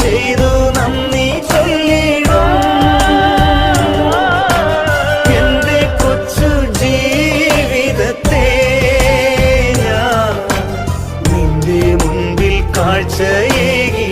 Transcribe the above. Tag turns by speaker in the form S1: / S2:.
S1: ചെയ്തു നന്ദി ചൊല്ലിടും. എന്റെ കൊച്ചു ജീവിതത്തെ ഞാൻ നിന്റെ മുൻപിൽ കാഴ്ചയേകി